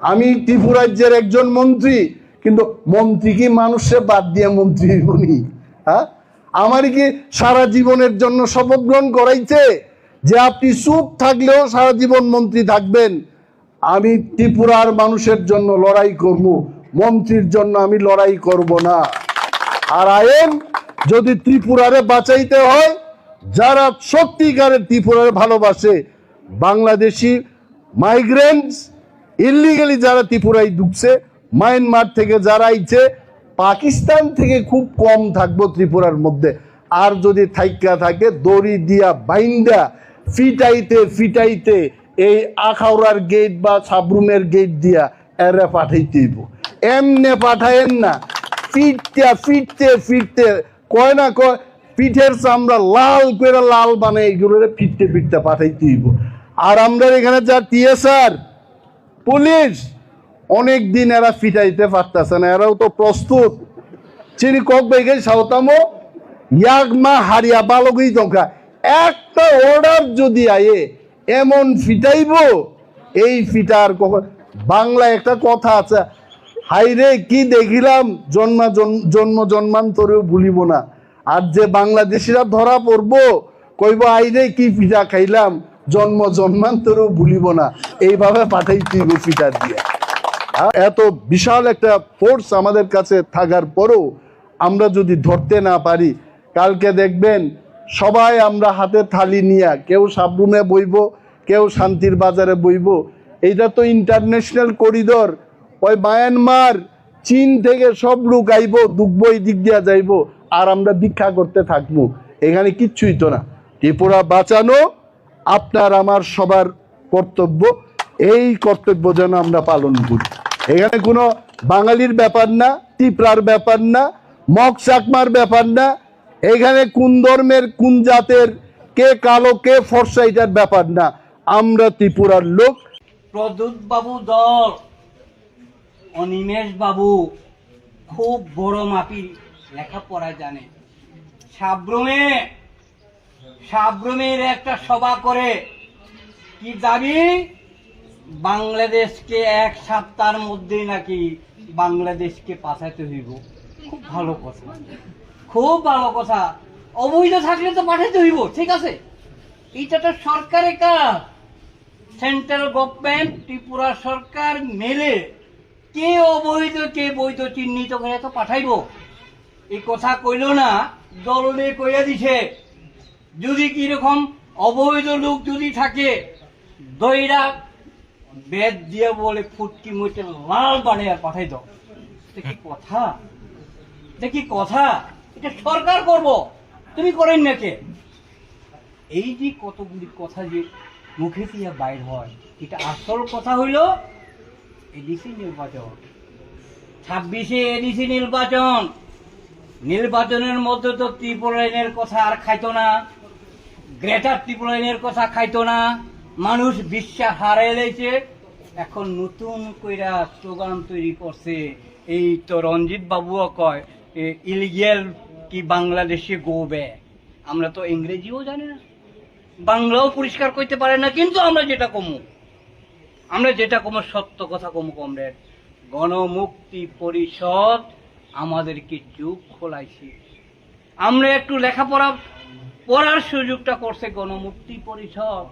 আমি ত্রিপুরাজ্যের একজন মন্ত্রী, কিন্তু মন্ত্রী কি মানুষে বাদ দিয়ে মন্ত্রী উনি? হ্যাঁ? আমার কি সারা জীবনের জন্য শপথ গ্রহণ করাইছে যে আপনি চুপ থাকলেও সারা জীবন মন্ত্রী থাকবেন? আমি ত্রিপুরার মানুষের জন্য লড়াই করব, মন্ত্রীর জন্য আমি লড়াই করব না। আর আইন, যদি ত্রিপুরারে বাঁচাইতে হয়, যারা সত্যিকারের ত্রিপুরারে ভালোবাসে, বাংলাদেশি মাইগ্রেন্টস ইলিগালি যারা ত্রিপুরায় ঢুকছে মায়ানমার থেকে যারা আইছে, পাকিস্তান থেকে খুব কম থাকব ত্রিপুরার মধ্যে। আর যদি থাইকা থাকে, দড়ি দিয়া বাইন্দা, ফিটাইতে ফিটাইতে এই আখাউড়ার গেট বা সাবরুমের গেট দিয়া এরে পাঠাইতেইব এমনে পাঠায়েন না। ফিরতে ফিরতে ফিরতে কয় না কয়, পিঠের চামড়া লাল করে লাল বানাই এগুলোরে ফিরতে ফিটতে পাঠাইতে হইব। আর আমরা এখানে যা টিএসআর পুলিশ! অনেক দিন এরা ফিটাইতে পারতেছে না, এরাও তো প্রস্তুত। চিনি কক বেগে সাউতামো, ইয়াগমা হারিয়া বালগই দঙ্কা একটা অর্ডার যদি আয়ে, এমন ফিটাইব, এই ফিটার কখন বাংলা একটা কথা আছে, হাইরে কি দেখিলাম, জন্মা, জন- জন্ম জন্মান্তরেও ভুলিব না। আর যে বাংলাদেশিরা ধরা পড়ব, কইব আইরে কি পিঠা খাইলাম জন্ম জন্মান্তরেও ভুলিব না। এইভাবে পাঠাই তুই ফিটা দিয়ে এত বিশাল একটা ফোর্স আমাদের কাছে থাকার পরেও আমরা যদি ধরতে না পারি, কালকে দেখবেন সবাই আমরা হাতে থালি নিয়ে কেউ সাবরুমে বইব, কেউ শান্তির বাজারে বইব। এইটা তো ইন্টারন্যাশনাল করিডর ওই মায়ানমার, চীন থেকে সব লোক আইব, দুঃখ দিক দিয়া যাইব, আর আমরা ভিক্ষা করতে থাকব। এখানে কিচ্ছুই তো না। ত্রিপুরা বাঁচানো আপনার, আমার, সবার কর্তব্য। এই কর্তব্য যেন আমরা পালন করি। এখানে কোনো বাঙালির ব্যাপার না ত্রিপুরার ব্যাপার না, মগ চাকমার ব্যাপার না। এখানে কোন ধর্মের, কোন জাতের, কে কালো, কে ফর্সা, এটার ব্যাপার না। আমরা ত্রিপুরার লোক। বাবু দল, অনিমেষ বাবু, খুব বড় মাপি লেখাপড়া জানে। সাব্রমে সাব্রমের একটা সভা করে কি দাবি বাংলাদেশকে এক সপ্তাহের মধ্যেই নাকি বাংলাদেশকে পাঠাইতে হইব। খুব ভালো কথা। খুব ভালো কথা। অবৈধ থাকলে তো পাঠাইতে হইব, ঠিক আছে? এইটা তো সরকারের কাজ। সেন্ট্রাল গভর্নমেন্ট ত্রিপুরা সরকার মেলে কে অবৈধ, কে বৈধ চিহ্নিত করে তো পাঠাইব। এই কথা কইল না, দলে কইয়া দিছে। যদি কীরকম অবৈধ লোক যদি থাকে, দইরা বেদ দিয়ে বলে ফুটকি মুটে লাল বানিয়ে পাঠাই দাও। এটা কি কথা? কি কথা? এটা সরকার করব। তুমি করেন না কে? এই যে কতগুলি কথা যে মুখে দিয়া বাইর হয়, এটা আসল কথা হইল এডিসি নির্বাচন। ছাব্বিশে এডিসি নির্বাচন। নির্বাচনের মধ্যে তো ত্রিপুরাইনের কথা আর খাইতো না। গ্রেটার ত্রিপুরাইনের কথা খাইতো না। মানুষ বিশ্বাস হারাই লেছে এখন নতুন কইরা স্লোগান তৈরি করছে। এই তো রঞ্জিত বাবুও কয় ইলিগেল কি বাংলাদেশে গোবে? আমরা তো ইংরেজিও জানি না। বাংলাও পরিষ্কার করতে পারে না, কিন্তু আমরা যেটা কমু। আমরা যেটা কমু, সত্য কথা কমু কমরেড গণমুক্তি পরিষদ আমাদেরকে যুগ খোলাইছে। আমরা একটু লেখাপড়া পড়ার সুযোগটা করছে গণমুক্তি পরিষদ।